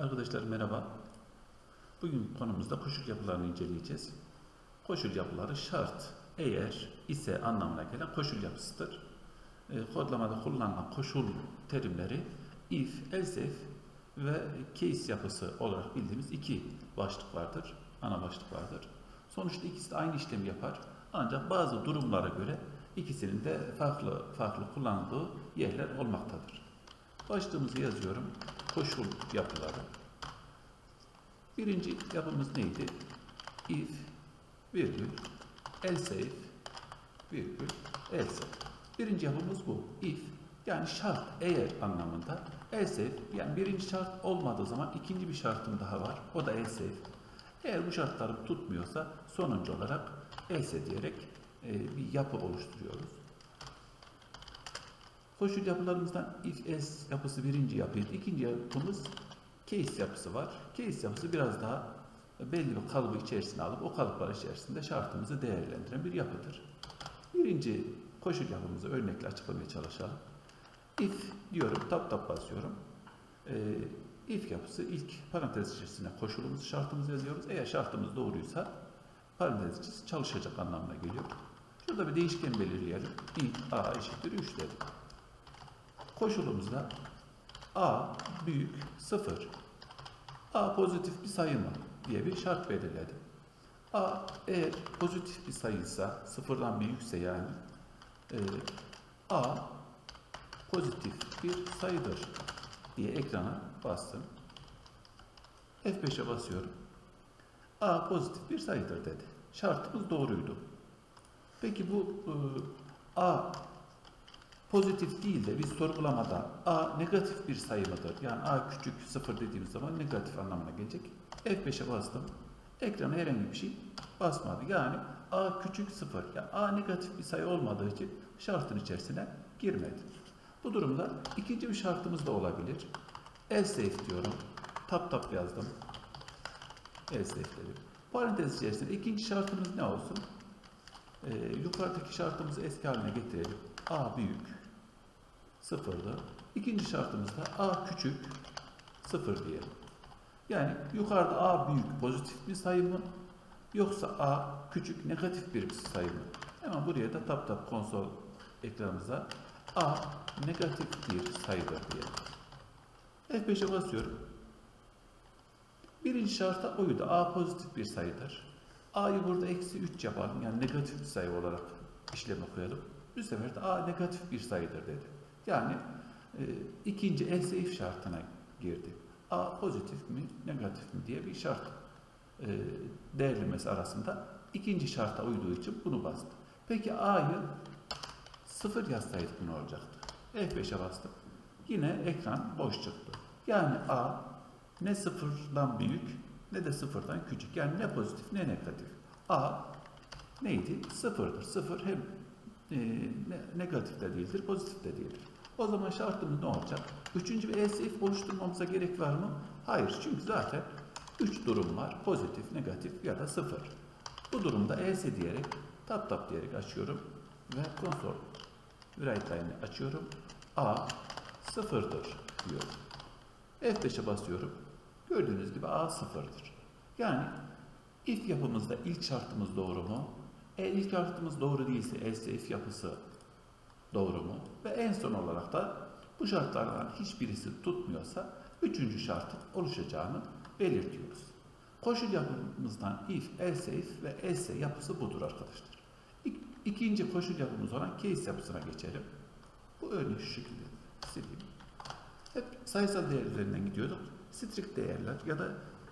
Arkadaşlar merhaba. Bugün konumuzda koşul yapılarını inceleyeceğiz. Koşul yapıları şart, eğer, ise anlamına gelen koşul yapısıdır. E, kodlamada kullanılan koşul terimleri if, else if ve case yapısı olarak bildiğimiz iki başlık vardır. Ana başlık vardır. Sonuçta ikisi de aynı işlemi yapar. Ancak bazı durumlara göre ikisinin de farklı farklı kullanıldığı yerler olmaktadır. Başlığımızı yazıyorum. Koşul yapıları. Birinci yapımız neydi? If, virgül, else if, virgül, else. Birinci yapımız bu. If, yani şart, eğer anlamında. Else if, yani birinci şart olmadığı zaman ikinci bir şartım daha var. O da else if. Eğer bu şartlarım tutmuyorsa sonuncu olarak else diyerek e, bir yapı oluşturuyoruz. Koşul yapılarımızdan if else yapısı birinci yapıydı. İkinci yapımız case yapısı var. Case yapısı biraz daha belli bir kalıbı içerisine alıp o kalıplar içerisinde şartımızı değerlendiren bir yapıdır. Birinci koşul yapımızı örnekle açıklamaya çalışalım. If diyorum, tap tap basıyorum. Ee, if yapısı ilk parantez içerisine koşulumuzu, şartımızı yazıyoruz. Eğer şartımız doğruysa parantez içerisinde çalışacak anlamına geliyor. Şurada bir değişken belirleyelim. if a eşittir 3 dedim. Koşulumuzda a büyük 0. a pozitif bir sayı mı diye bir şart belirledim. a eğer pozitif bir sayıysa sıfırdan büyükse yani e, a pozitif bir sayıdır diye ekrana bastım. F5'e basıyorum. A pozitif bir sayıdır dedi. Şartımız doğruydu. Peki bu e, A pozitif değil de biz sorgulamada A negatif bir sayı mıdır? Yani A küçük sıfır dediğimiz zaman negatif anlamına gelecek. F5'e bastım. Ekrana herhangi bir şey basmadı. Yani A küçük sıfır. Yani A negatif bir sayı olmadığı için şartın içerisine girmedi. Bu durumda ikinci bir şartımız da olabilir. Else diyorum. Tap tap yazdım. Else dedim. Parantez içerisinde ikinci şartımız ne olsun? Ee, yukarıdaki şartımızı eski haline getirelim. A büyük sıfırdı. İkinci şartımızda A küçük sıfır diyelim. Yani yukarıda A büyük pozitif bir sayı mı? Yoksa A küçük negatif bir sayı mı? Hemen buraya da tap tap konsol ekranımıza A negatif bir sayıdır diyelim. F5'e basıyorum. Birinci şarta uydu. A pozitif bir sayıdır. A'yı burada eksi 3 yapalım. Yani negatif bir sayı olarak işleme koyalım. Bu sefer de A negatif bir sayıdır dedi. Yani e, ikinci else if şartına girdi. A pozitif mi, negatif mi diye bir şart e, değerlemesi arasında ikinci şarta uyduğu için bunu bastı. Peki A'yı sıfır yazsaydık ne olacaktı? F5'e bastım. Yine ekran boş çıktı. Yani A ne sıfırdan büyük ne de sıfırdan küçük. Yani ne pozitif ne negatif. A neydi? Sıfırdır. Sıfır hem e, ne, negatif de değildir, pozitif de değildir. O zaman şartımız ne olacak? Üçüncü bir else oluşturmamıza gerek var mı? Hayır. Çünkü zaten üç durum var. Pozitif, negatif ya da sıfır. Bu durumda else diyerek tap tap diyerek açıyorum ve konsol write açıyorum. A sıfırdır diyorum. F5'e basıyorum. Gördüğünüz gibi A sıfırdır. Yani if yapımızda ilk şartımız doğru mu? Eğer ilk şartımız doğru değilse else yapısı doğru mu? Ve en son olarak da bu şartlardan hiçbirisi tutmuyorsa üçüncü şartın oluşacağını belirtiyoruz. Koşul yapımızdan if, else if ve else yapısı budur arkadaşlar. İk, ikinci koşul yapımız olan case yapısına geçelim. Bu örneği şu şekilde sileyim. Hep sayısal değer üzerinden gidiyorduk. Strict değerler ya da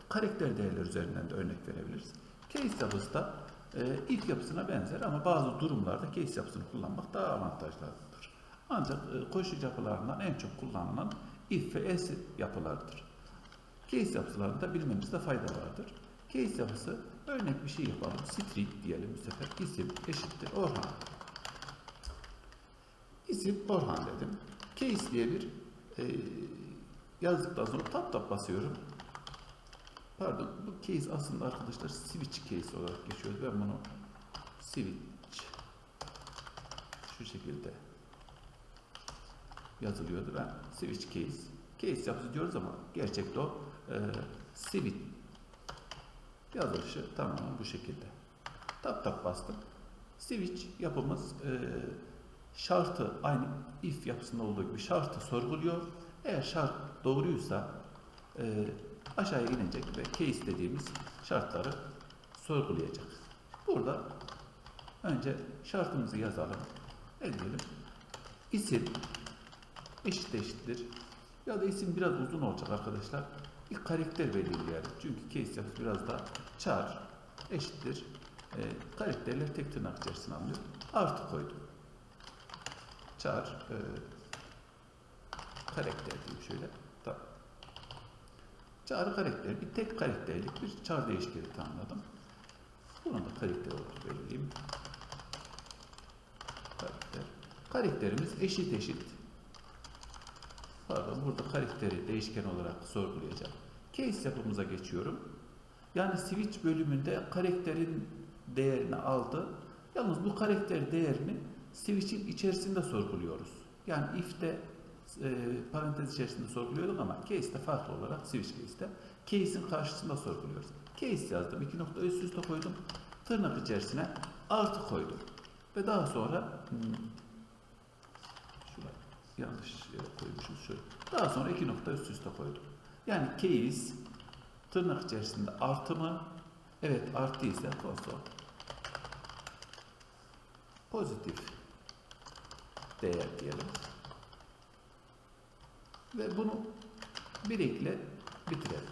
karakter değerler üzerinden de örnek verebiliriz. Case yapısı da e, if yapısına benzer ama bazı durumlarda case yapısını kullanmak daha avantajlıdır. Ancak e, koşul yapılarından en çok kullanılan if ve else yapılardır. Case yapılarında bilmemizde fayda vardır. Case yapısı örnek bir şey yapalım. Street diyelim bu sefer. İsim eşittir Orhan. İsim Orhan dedim. Case diye bir e, yazdıktan sonra tap tap basıyorum. Pardon bu case aslında arkadaşlar switch case olarak geçiyor. Ben bunu switch şu şekilde yazılıyordu. Ben switch case case yapısı diyoruz ama gerçekte o e, switch yazılışı tamamen bu şekilde. Tap tap bastım. Switch yapımız e, şartı aynı if yapısında olduğu gibi şartı sorguluyor. Eğer şart doğruysa e, aşağıya inecek ve case dediğimiz şartları sorgulayacak. Burada önce şartımızı yazalım. Ne diyelim? İsim eşit eşittir. Ya da isim biraz uzun olacak arkadaşlar. Bir karakter belirleyelim. Çünkü case yapısı biraz da char eşittir. E, karakterler tek tırnak içerisine alınıyor. Artı koydum. Char e, karakter diyeyim şöyle. Tamam. Char karakter bir tek karakterlik bir char değişkeni tanımladım. Bunu da karakter olarak belirleyeyim. Karakter. Karakterimiz eşit eşit. Pardon burada karakteri değişken olarak sorgulayacağım. Case yapımıza geçiyorum. Yani switch bölümünde karakterin değerini aldı. Yalnız bu karakter değerini switch'in içerisinde sorguluyoruz. Yani if'te e, parantez içerisinde sorguluyorduk ama case'de farklı olarak switch case'de case'in karşısında sorguluyoruz. Case yazdım. iki nokta üst üste koydum. Tırnak içerisine artı koydum. Ve daha sonra hmm, şuraya yanlış yere koymuşuz şöyle. Daha sonra iki nokta üst üste koydum. Yani case tırnak içerisinde artı mı? Evet artı ise konsol pozitif değer diyelim. Ve bunu bir ekle bitirelim.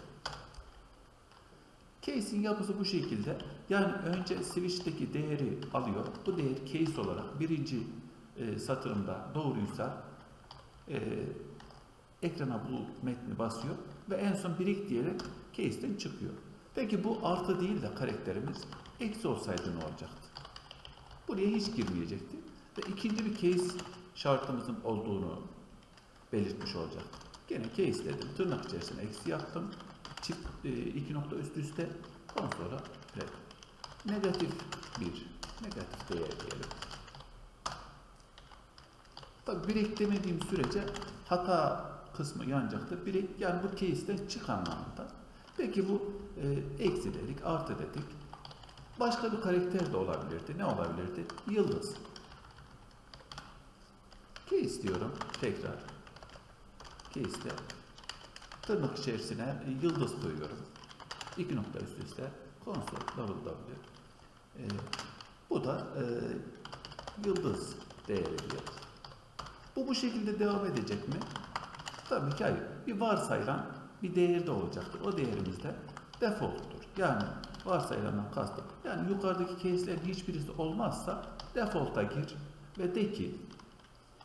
Case'in yapısı bu şekilde. Yani önce switch'teki değeri alıyor. Bu değer case olarak birinci e, satırımda doğruysa e, ekrana bu metni basıyor ve en son birik diyerek case'den çıkıyor. Peki bu artı değil de karakterimiz eksi olsaydı ne olacaktı? Buraya hiç girmeyecekti. Ve ikinci bir case şartımızın olduğunu belirtmiş olacaktık. Gene case dedim. Tırnak içerisine eksi yaptım. Çift e, iki nokta üst üste. Ondan sonra red. Negatif bir negatif değer diyelim. Tabi bir eklemediğim sürece hata kısmı yanacaktır. Bir ek, yani bu case'den çık anlamında. Peki bu e, eksi dedik, artı dedik. Başka bir karakter de olabilirdi. Ne olabilirdi? Yıldız. Case diyorum tekrar. Case'de tırnak içerisine e, yıldız koyuyorum. İki nokta üst üste konsol double w. E, bu da e, yıldız değeri diyoruz. Bu bu şekilde devam edecek mi? Tabii ki hayır. Bir varsayılan bir değer de olacaktır. O değerimiz de default'tur. Yani varsayılandan kastım. Yani yukarıdaki case'lerin hiçbirisi olmazsa default'a gir ve de ki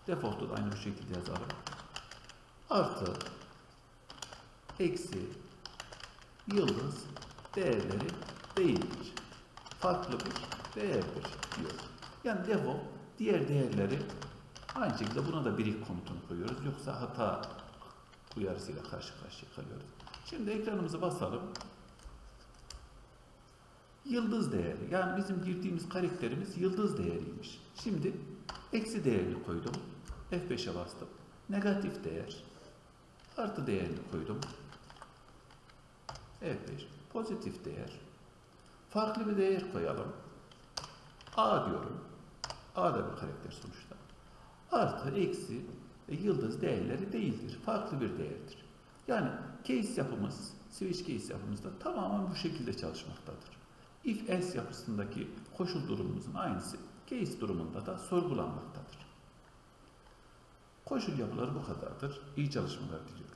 default'u da aynı bu şekilde yazalım. Artı eksi yıldız değerleri değildir. Farklı bir değerdir diyor. Yani default diğer değerleri aynı şekilde buna da birik komutunu koyuyoruz. Yoksa hata uyarısıyla karşı karşıya kalıyoruz. Şimdi ekranımızı basalım. Yıldız değeri. Yani bizim girdiğimiz karakterimiz yıldız değeriymiş. Şimdi eksi değerini koydum. F5'e bastım. Negatif değer. Artı değerini koydum. F5. Pozitif değer. Farklı bir değer koyalım. A diyorum. A da bir karakter sonuçta. Artı, eksi, e, yıldız değerleri değildir. Farklı bir değerdir. Yani case yapımız, switch case yapımızda tamamen bu şekilde çalışmaktadır. If else yapısındaki koşul durumumuzun aynısı case durumunda da sorgulanmaktadır. Koşul yapıları bu kadardır. İyi çalışmalar diliyorum.